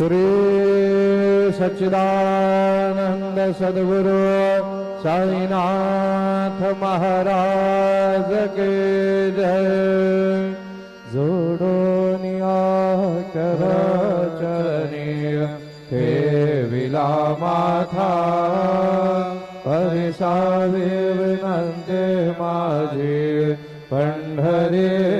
श्री सच्चिदानंद सदगुरु साईनाथ महाराज के जय। जोडो कर चरणी हे विला माथा पंढरी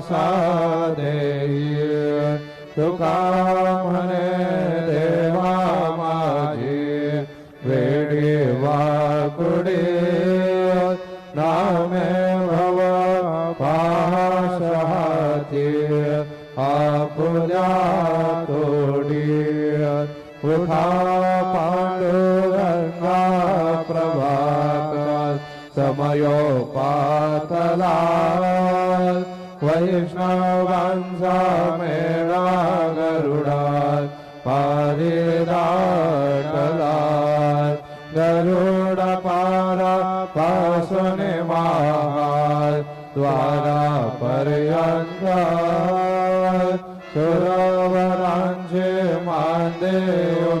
थोडासा देई तुका म्हणे देवा माझी वेडी वाकुडी नामे भव पाशहाती आपुल्या तोडी, उठा पांडुरंगा प्रभाकर समयो पातला वैष्ण गरुडात् गरुडा पारिरा कला द्वारा पर्यन्त सुरवराजे मान्देभिर्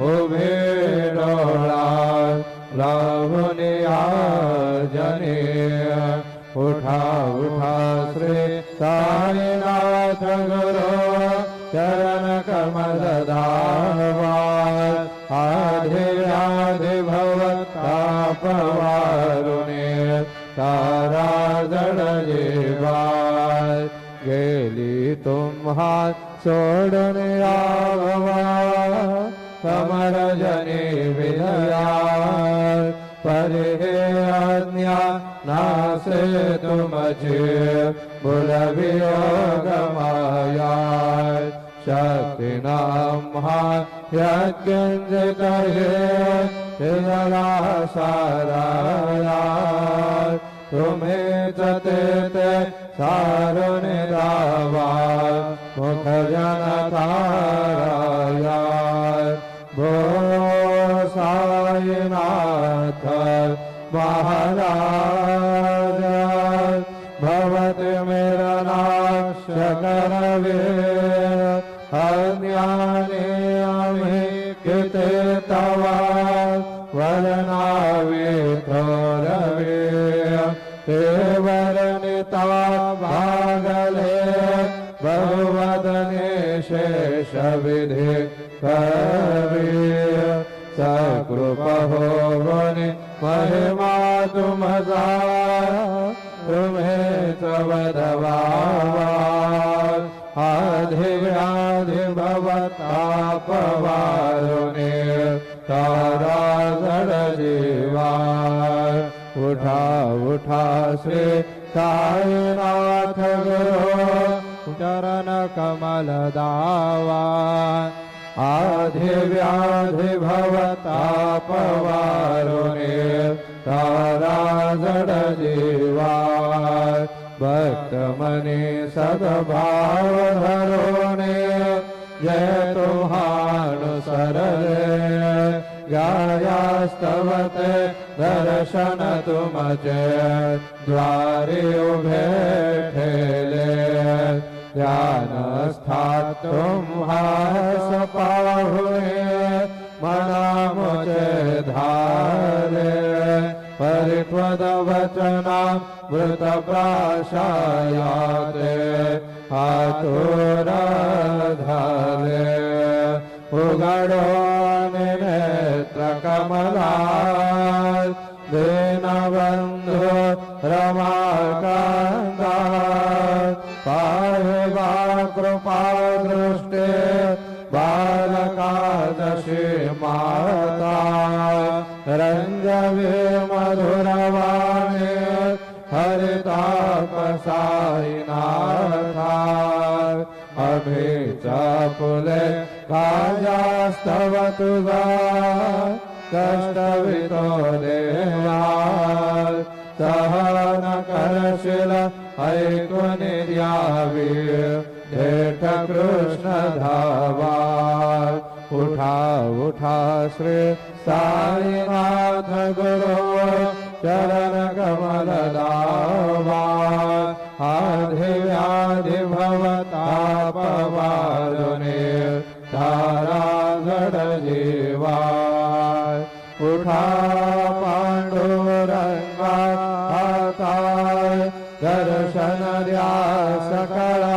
उभे डोळा लावून आजने. उठा उठा श्री साईनाथ गुरु चरण कमल दावा आधे आधे भवता पवारुणे तारा जड जीवाय गेली तुम्हा सोडणे राघवा. समर जने विजया परे आज्ञा नासे शक्ती नाम्हा यज्ञ हे साराया तुम्हेच ते ते सारून गावा महाराज भवत मेरा नाश करवे अज्ञाने आम्ही किते तुमचा तुम्हें चवधवा आधिव्याधि भवतापवारुणे तारा जड जीवा उठा उठा श्री साईनाथ गुरु चरण कमल दावा आधिव्याधि भवतापवारुणे તારા જેવા ભક્ત મને સદભાવ ધરો ને જય તોહાણ સરળ ગાયાસ્તવતે દર્શન તુમચે દ્વારે ઉભે ઠેલે ધ્યાન સ્થાતુમ मना मुझे धारे परित्वदवत वचना मृतप्राशायाते हातुरधले उगडो नेत्रकमला दीनबन्धु रमाकान्ता पाहि वा कृपा दृष्टे बालकादशी माता। रञ्जवे च पुले काजास्तव तुगा कष्टवितो देवा सहन करशिल ऐकुनिर्यावीर जेठ कृष्ण धावा उठा उठा श्री साईनाथ गुरु चरण कमल दावा आधि व्याधि भवतापवारुणे उठा पांडुरंगा हाताय दर्शन द्या सकळा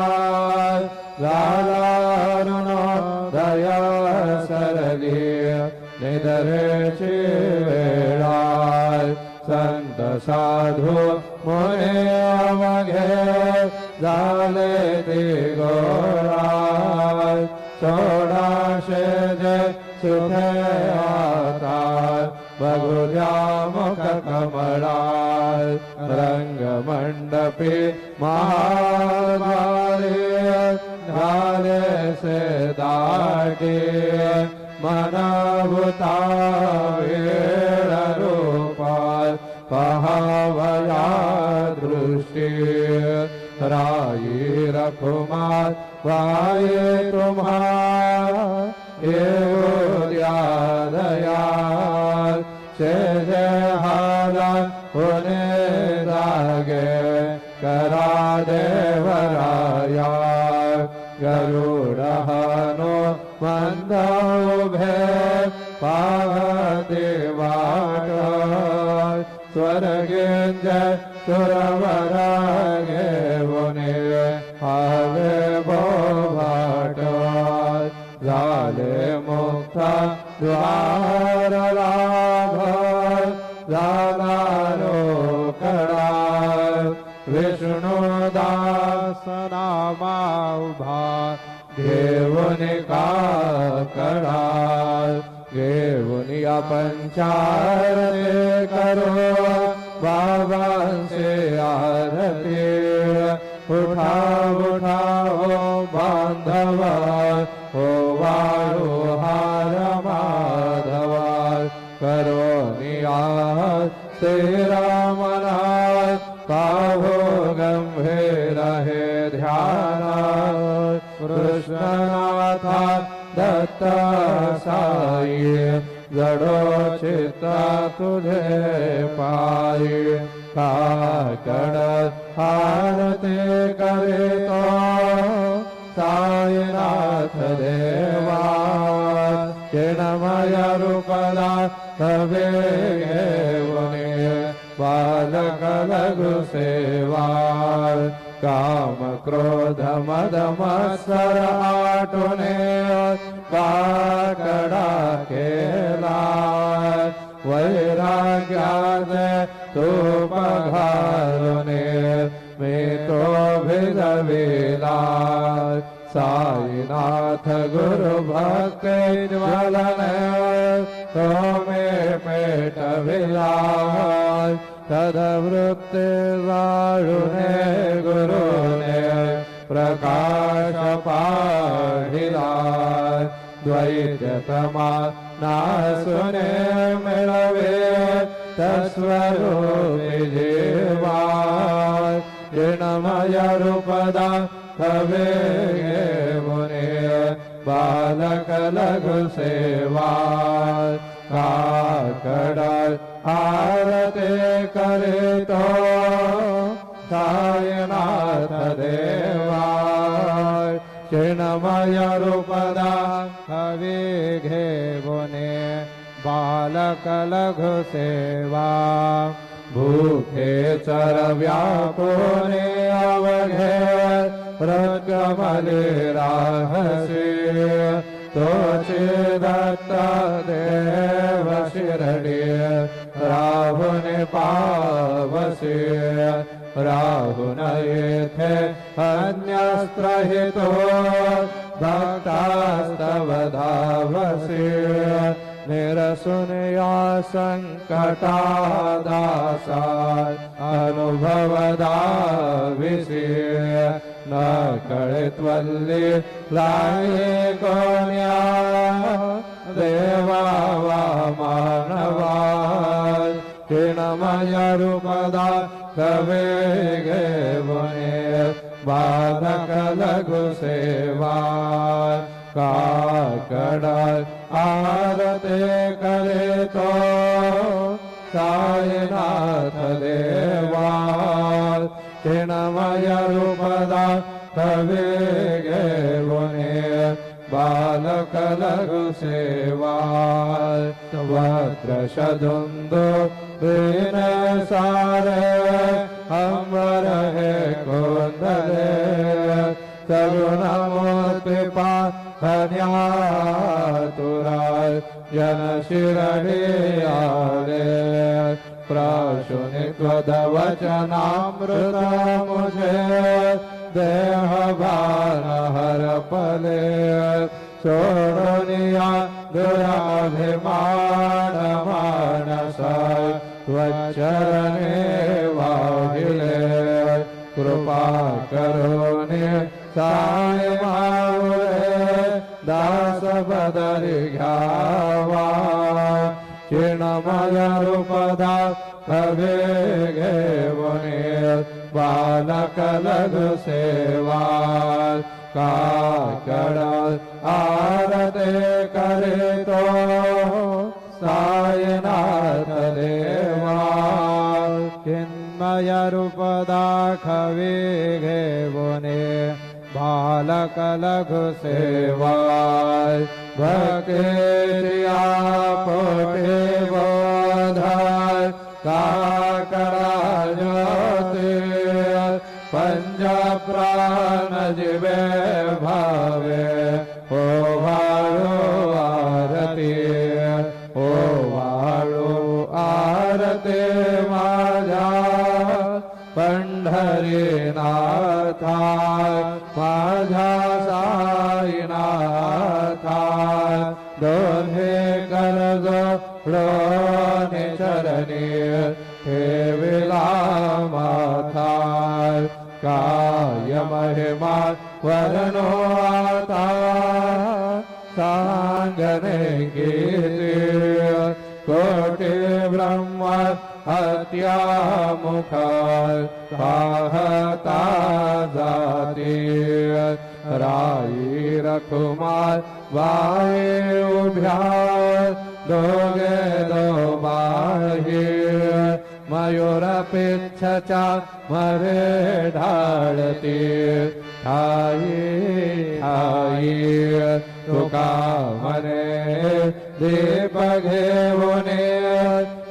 लालारुण दया सरली निदरेची वेळाय संत साधू मुने अवघे झाले ते गोळाय सोळाशे जे सुखे आता बघू द्या मुख कमळाय रंग मंडपी महाद्वारे झाले से दाटे मनाभूता वेळ रूपाल पहावया दृष्टी राई रखुमार वाये तुम्हा येऊया दयाल शेष हाला होणे जागे करा देवराया। गरुडहनो मंद उभे पाहते वाट दास नामा उभा घेऊन का कडा पंचार करो। बाबांचे आरती। उठा उठा ओ बांधवा। कृष्णनाथा दत्त साई जडो चित्ता तुझे पायी काकड आरते करे तो साईनाथ देवा किणमय रूपदा तवे घेऊने बालक लघु सेवा काम क्रोध मद मत्सर आटुने काकडा केला वैराग्याने तो घालुने मी तो भिजविला साईनाथ गुरु भक्ति ज्वलन तो मे पेटविला तदवृत्ति तदवृत्तिर्वारुणे गुरु प्रकाशपाहिला द्वैतमा मिलवे तस्वरूपि जीवा तस्वरूप जेवा मुने बालकलघुसेवा काकडा आरते करे तो सायनाथ देवा क्षीणमय रूपदा हवे घेवने बालक लघु सेवा। भूखे चर चरव्याकोने अवघे रगमले राहसे। तोचे दत्ता देव शिरडे राहुने पावसे राहुन येथे अन्यस्त्रहितो भक्तास्तव धावसे निरसुन या संकटा दासा अनुभवदा विषे न कोण्या देवा वा मानवा ಕ್ಷೀಣಮಯ ರೂಪದ ಕವೇಗೆ ಮುನಿ ಬಾಧಕಲ ಗುಸೇವಾ ಕಾಕಡ ಆರತೆ ಕರೆ ತೋ ಸಾಯಿನಾಥ ದೇವಾ ಕ್ಷೀಣಮಯ ರೂಪದ ಕವೇಗೆ ಮುನಿ ಬಾಲಕಲ ಗುಸೇವಾ ವಕ್ರಶದುಂದು दीन सारे अमर है कोंदले करुणमूर्ति पाखन्या तुराय जन शिरडे आले। प्राशुनि त्वदवचनामृत मुझे देह भान हर पले। सोडनिया दुराभिमान मानस त्वचरणे वाहिले कृपा करोने साय मावळे दास बदरी घ्यावा। क्षीणमय रूपदा कवे घेवणे बालक लघु सेवा। काकड आरते करे तो सायनाथ देवा चिन्मय रूप दाखवे घेवणे बालक लघु सेवा भकेरिया पोटे बोधाय काकड़ा ज्योति पंज प्राण जिवे भावे मरे ढाळते ठाई ठाई तुका मने दीप घेऊने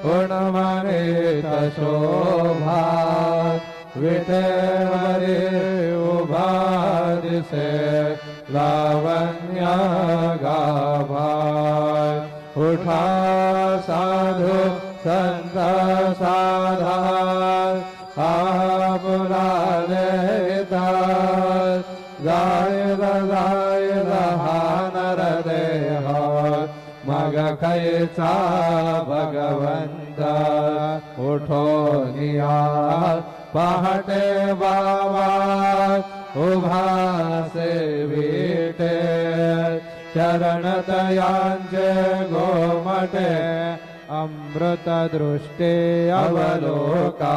गुण मने तशोभा विठेवरे उभा दिसे लावण्य गाभा। उठा साधु संत साधा जायचा भगवंता. उठोनिया पहाटे बाबा उभासे विटे चरणतयांचे गोमटे अमृतदृष्टे अवलोका.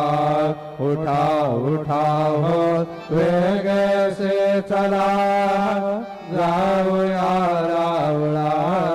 उठा उठा हो वेगसे चला. जाऊया रावळा.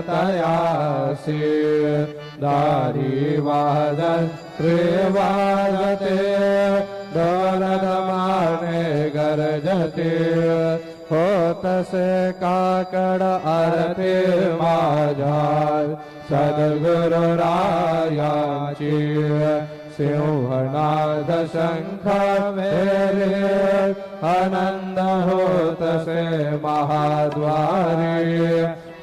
तयासि। दारिवाद त्रे वे दोलमाने गरजति। होतसे काकड माजा माझा चि सिंहनाद शङ्ख मेरे अनन्द होतसे महाद्वारे।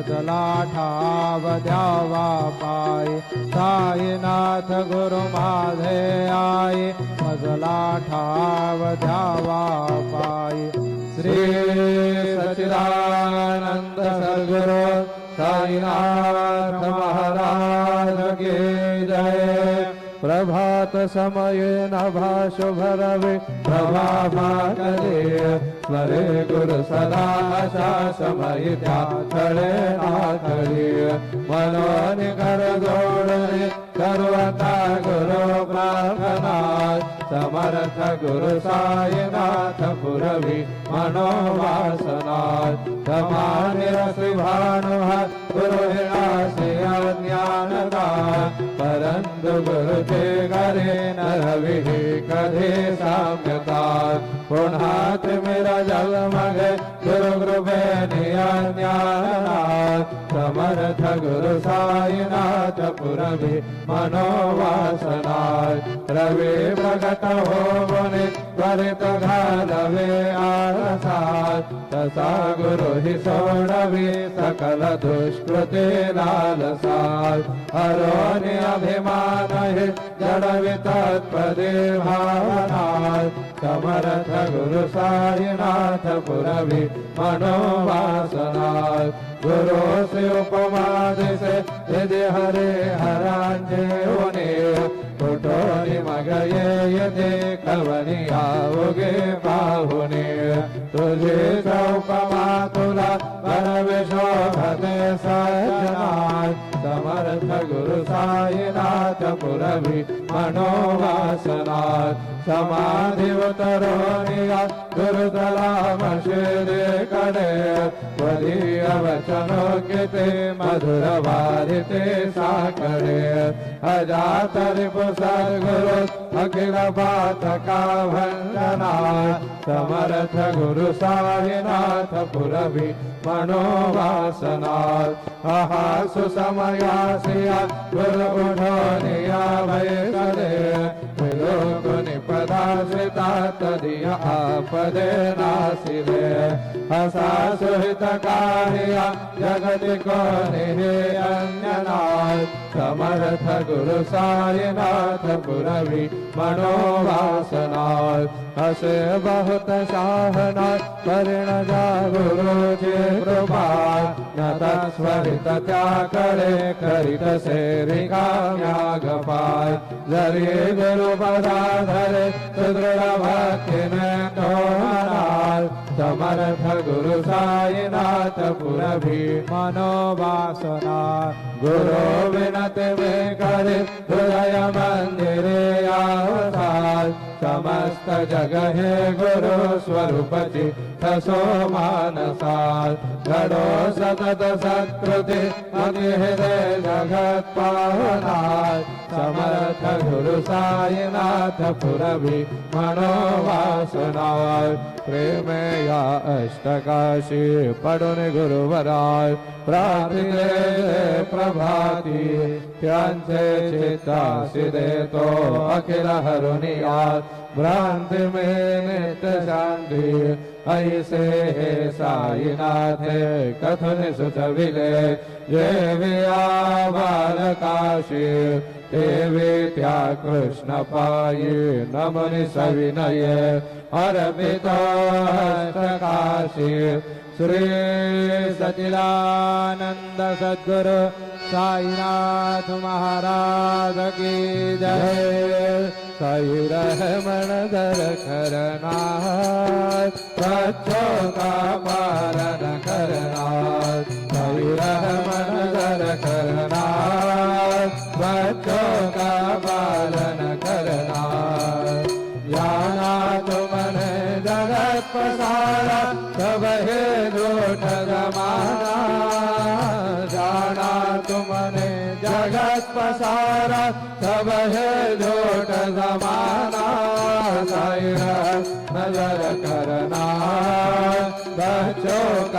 माझे ठाव द्यावा पाय। साईनाथ गुरु माझे आय मजला ठाव द्यावा पाय। श्री सचिदानंद सद्गुरु साईनाथ महाराज। प्रभात समय नभा भरवे रवि प्रभा स्मरे गुरु सदा आशा समय त्याकडे नाकडे मनोन कर जोडणे सर्वता गुरु प्रार्थना समर्थ गुरु साईनाथ पुरवी। मनोवासना समानिरसि भानुः गुरु हिरासि ज्ञानदान परंतु गुरु चे करे नरविः कधे साम्यता पुन्हा त्रिमिर जलमग गुरु कृपे ज्ञानाथ समर्थ गुरु साईनाथ पुरवी मनोवासनाथ रवे प्रगट हो मुनि, त्वरित घालवे आरसात तसा गुरु हि सोडवी सकल दुष्कृते लालसात हरोनि अभिमान हि जडवि तत्पदे भावनात् समर्थ गुरु साईनाथ पुरवी मनोवासनात् गुरु से उपमा से यदि हरे हरांजे होने कुटोरी मगये यदि कवनी आओगे पाहुने तुझे उपमा तुला पर विशोभते प्रारब्ध गुरु साईनाथ पुरवी मनोवासनाथ समाधिवतरोनिया गुरुतरामशेरे कडे वरीय वचनोकिते मधुरवादिते साकरे अजातरिपु सद्गुरु अखिल पातका भञ्जना समर्थ गुरु साईनाथ पुरवी मनोवासनाथ अहा सुसमया सुसमयासिया गुरु भय करे लोक निपदाश्रिता तदिया आपदे नासिरे सुहित कार्या जगति को निहे अन्यनाथ। समर्थ गुरु साईनाथ पुरवी मनोवासनाथ हसे बहुत शाहनाथ परिण जा गुरु जे कृपा न तत्स्वरित त्या करे करित से रिकाम्याग पाय जरी गुरु पदाधरे सुदृढ भक्ति में तोहनाल गुरु साईनाथ पुरभी मनोवासनाथ गुरु विनति में करे हृदय आवसाल समस्त जग है गुरु स्वरूप अति हृदय जगत पावनाल समर्थ गुरु साईनाथ पुरभी मनोवासनाल प्रेम या अष्टकाशी पडून गुरुवराय प्रार्थिले प्रभाती त्यांचे चित्तासी देतो अखिल हरुनियात भ्रांति में नित्य शांति ऐसे हे साईनाथ कथन सुचविले जे विया बालकाशी ेत्या कृष्ण पाये न मनि सविनय। अरमिता प्रकाशिव श्री सचिदानन्द सद्गुरु सायिनाथ महाराज गीज सैव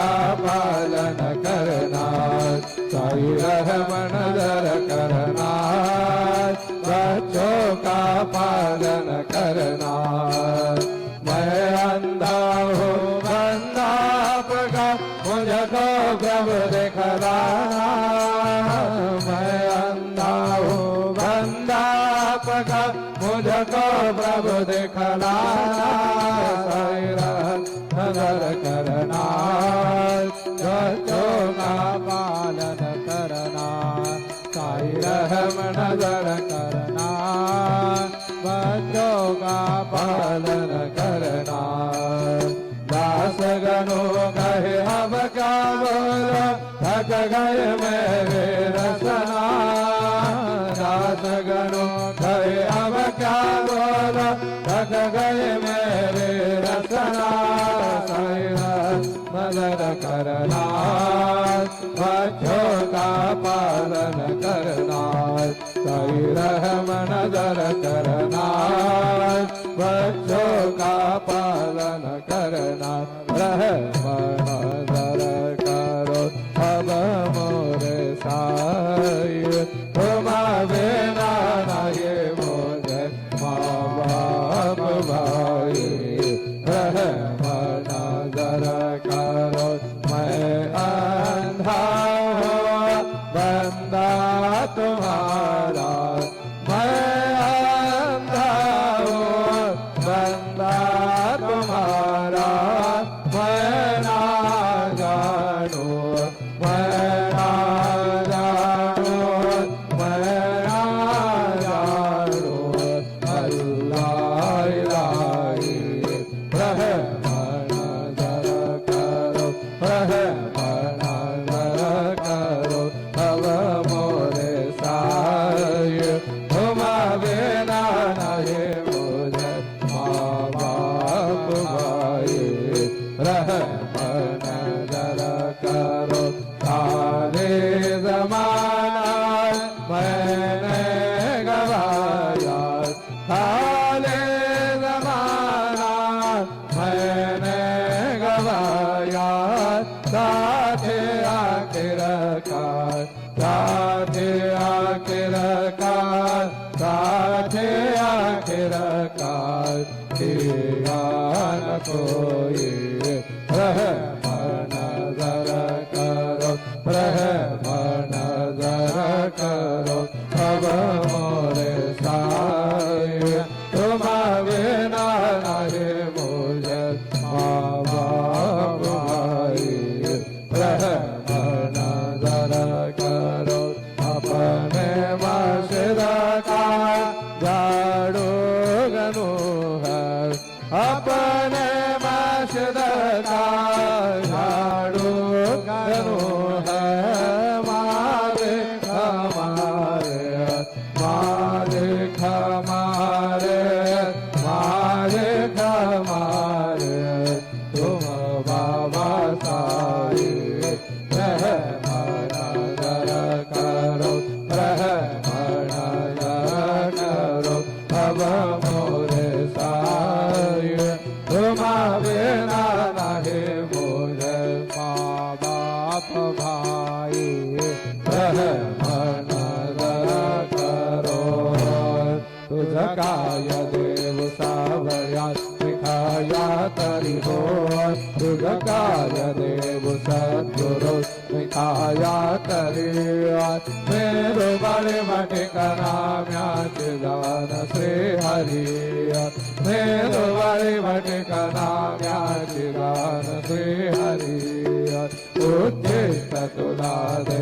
का पालन करनार साई रहमन दर करनार बच्चों का पालन કરનાર ભજોતા પાલન કરનાર સહી રહમ નજર કરનાર ભજોકા પાલન કરનાર રહમ નજર કરો અબ મોરે સાર. सागर करो अब થયા કરે મેરો બાળે માટે કરામ્યા છે દાન શ્રી હરિ મેરો બાળે માટે કરામ્યા છે દાન શ્રી હરિ ઉદ્દેશ તુલા દે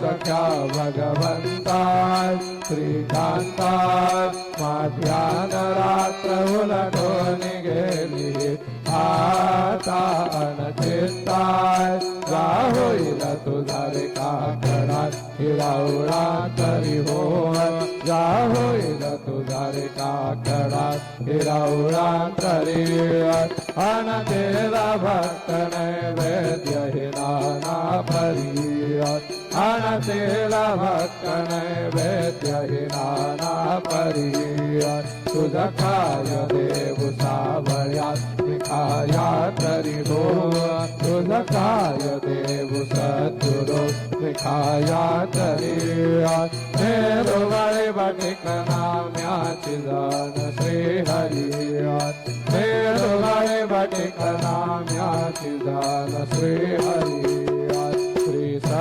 सख्या भगवंता श्रीकांता माध्यान रात्र उलटो निघेली आता अनचिंताय जा होईल तुझा रे काकडा हिरावळा तरी हो जा होईल तुझा रे काकडा हिरावळा तरी अन तेरा भक्त नैवेद्य हे नाना परी अन तेरा भक्त नैवेद्य हे नाना परी तुझ काय देव सावळ्या खाया तरी हो तुझ काय देव सद्गुरु खाया तरी नेरुवाळे बटिक नाम्याची जाण श्री हरी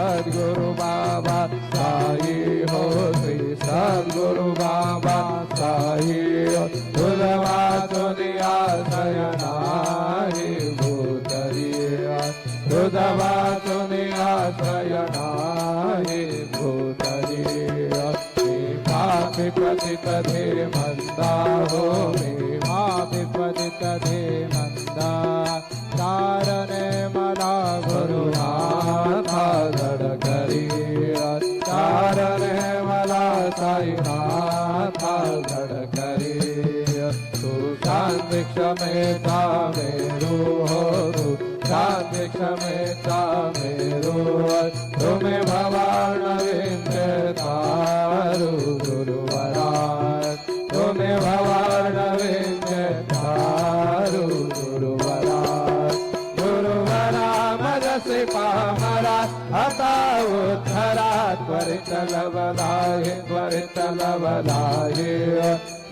सद्गुरु बाबा साई हो श्री सद्गुरु बाबा साई हो। तुलवा दुनिया सयनाही भूतरिया। तुलवा दुनिया सयनाही भूतरिया। पापी पतित धे मंदा हो? मे मापी पतित धे मंदा कारण मला गुरुनाथा मला साईनाथा धड करी तू शांती क्षमेता मेरू हो तू शांती क्षमेता मेरू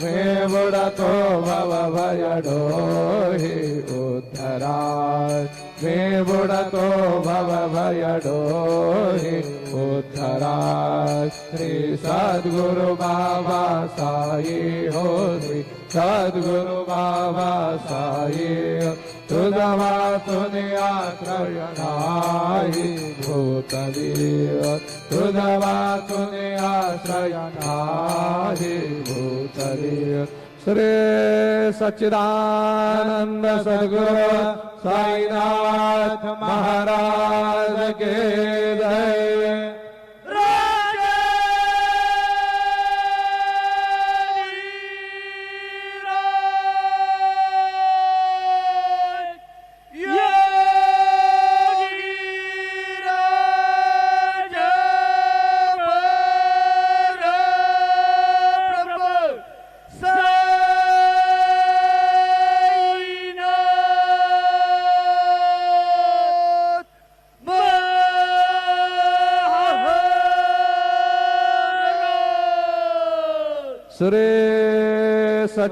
मे बुडतो बव भजो पुराज मे बुडतो भवभयडो हि पुरा श्री सद्गुरु बाबा साये श्री सद्गुरु बाबा साई। वाचून आश्रय नाही भूतली श्री सच्चिदानंद सद्गुरु साईनाथ महाराज के जय।